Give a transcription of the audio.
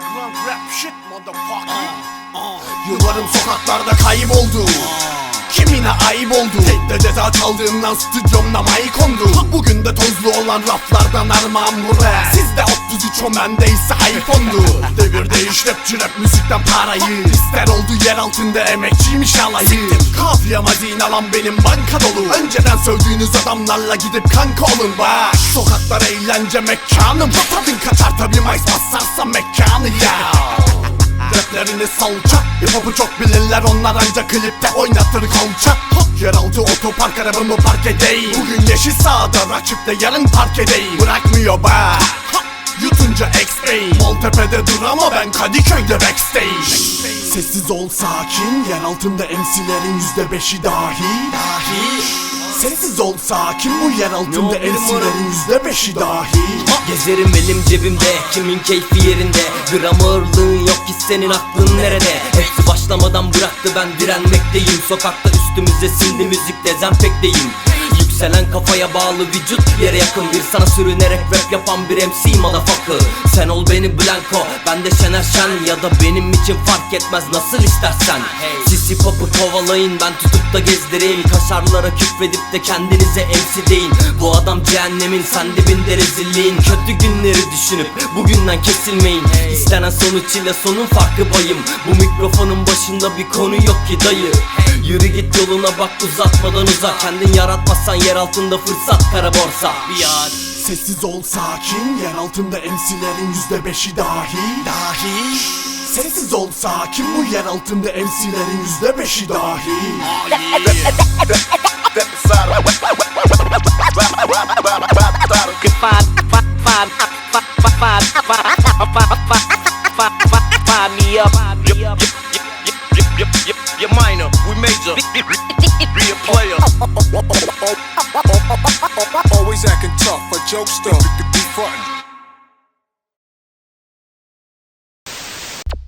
rap shit motherfucker. Yıllarım sokaklarda kayboldu. Kimine ayıp oldu De ceza çaldığımdan stüdyomda may kondu. Bugün de tozlu olan raflardan armağan bu rap. Sizde 33 o bende ise iPhone'du. Devir değiş rapçi rap müzikten parayı. İster oldu yer altında emekçiymiş alayı. Kafiyem hazine alan benim banka dolu. Önceden sövdüğünüz adamlarla gidip kanka olun bak. Sokaklar eğlence mekanım. Tadın kaçar tabi mais basarsa mekanı ya Raplerini salça. Hip hop'u çok bilirler onlar ancak klipte oynatır kolça Yeraltı otopark arabamı park edeyim. Bugün yeşil sağda rakipte yarın park edeyim. Bırakmıyor be. Yutunca X-Bey Maltepe'de dur ama ben Kadıköy'de backstage. Sessiz ol sakin. Yer altında MC'lerin yüzde beşi dahi. Dahi. Sessiz ol sakin. Bu yer altında MC'lerin yüzde beşi dahi. Gezerim elim cebimde kimin keyfi yerinde. Gram ağırlığın yok ki senin aklın nerede? Hepsi başlamadan bıraktı ben direnmekteyim. Sokakta üstümüze sindi müzik dezenfekteyim. Yükselen kafaya bağlı vücut yere yakın Bir sana sürünerek rap yapan bir MC motherfucker. Sen ol beni Blanco ben de Şener Şen Ya da benim için fark etmez nasıl istersen hip hop'u kovalayın ben tutup da gezdireyim. Kaşarlara küfredip de kendinize MC deyin. Bu adam cehennemin sen dibinde rezilliğin. Kötü günleri düşünüp bugünden kesilmeyin. İstenen sonuç ile sonun farkı payım Bu mikrofonun başında bir konu yok ki dayı. Yürü git yoluna bak uzatmadan uzak. Kendin yaratmazsan yer altında fırsat kara borsa. Biat Sessiz ol sakin. Yer altında MC'lerin yüzde beşi dahi. Dahi Sessiz ol sakin bu yer altında MC'lerin yüzde beşi dahi. Be a player. Always acting tough, a jokester.